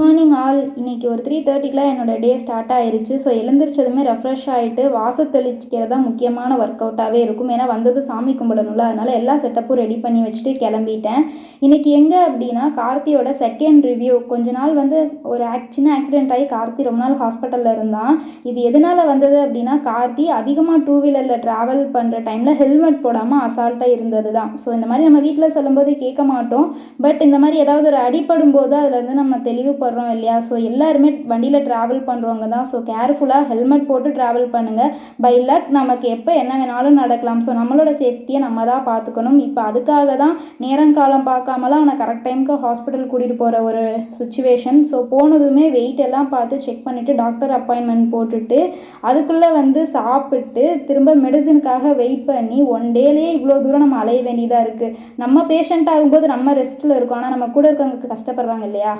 Morning all இன்னைக்கு ஒரு three தேர்ட்டிக்கெலாம் என்னோட டே ஸ்டார்ட் ஆயிருச்சு. ஸோ எழுந்திரிச்சதுமே ரெஃப்ரெஷ் ஆகிட்டு வாசல் தெளிக்கிறது தான் முக்கியமான ஒர்க் அவுட்டாகவே இருக்கும். ஏன்னா வந்தது சாமி கும்பிடணும்ல. அதனால் எல்லா செட்டப்பும் ரெடி பண்ணி வச்சுட்டு கிளம்பிட்டேன். இன்னைக்கு எங்கே அப்படின்னா கார்த்தியோட செகண்ட் ரிவ்யூ கொஞ்ச நாள் வந்து ஒரு ஆக் சின்ன ஆக்சிடென்ட் ஆகி கார்த்தி ரொம்ப நாள் ஹாஸ்பிட்டலில் இருந்தான். இது எதனால் வந்தது அப்படின்னா கார்த்தி அதிகமாக டூ வீலரில் ட்ராவல் பண்ணுற டைமில் ஹெல்மெட் போடாமல் அசால்ட்டாக இருந்தது தான் ஸோ இந்த மாதிரி நம்ம வீட்டில் சொல்லும்போது கேட்க மாட்டோம். பட் இந்த மாதிரி ஏதாவது ஒரு அடிப்படும் போது அதுலேருந்து நம்ம தெளிவுபடுறோம் இல்லையா? ஸோ எல்லாருமே வண்டியில் ட்ராவல் பண்ணுறவங்க தான். ஸோ கேர்ஃபுல்லாக ஹெல்மெட் போட்டு ட்ராவல் பண்ணுங்கள் பை லக் நமக்கு எப்போ என்ன வேணாலும் நடக்கலாம். ஸோ நம்மளோட சேஃப்டியை நம்ம தான் பார்த்துக்கணும். இப்போ அதுக்காக தான் நேரம் காலம் பார்க்காமலாம் அவனை கரெக்ட் டைமுக்கு ஹாஸ்பிட்டல் கூட்டிகிட்டு போகிற ஒரு சுச்சுவேஷன் ஸோ போனதுமே வெயிட் எல்லாம் பார்த்து செக் பண்ணிவிட்டு டாக்டர் அப்பாயின்மெண்ட் போட்டுட்டு அதுக்குள்ளே வந்து சாப்பிட்டு திரும்ப மெடிசினுக்காக வெயிட் பண்ணி ஒன் டேலேயே இவ்வளோ தூரம் நம்ம அலைய வேண்டியதாக இருக்குது நம்ம பேஷண்ட் ஆகும்போது நம்ம ரெஸ்ட்டில் இருக்கோம். ஆனால் நம்ம கூட இருக்கவங்களுக்கு கஷ்டப்படுறாங்க இல்லையா?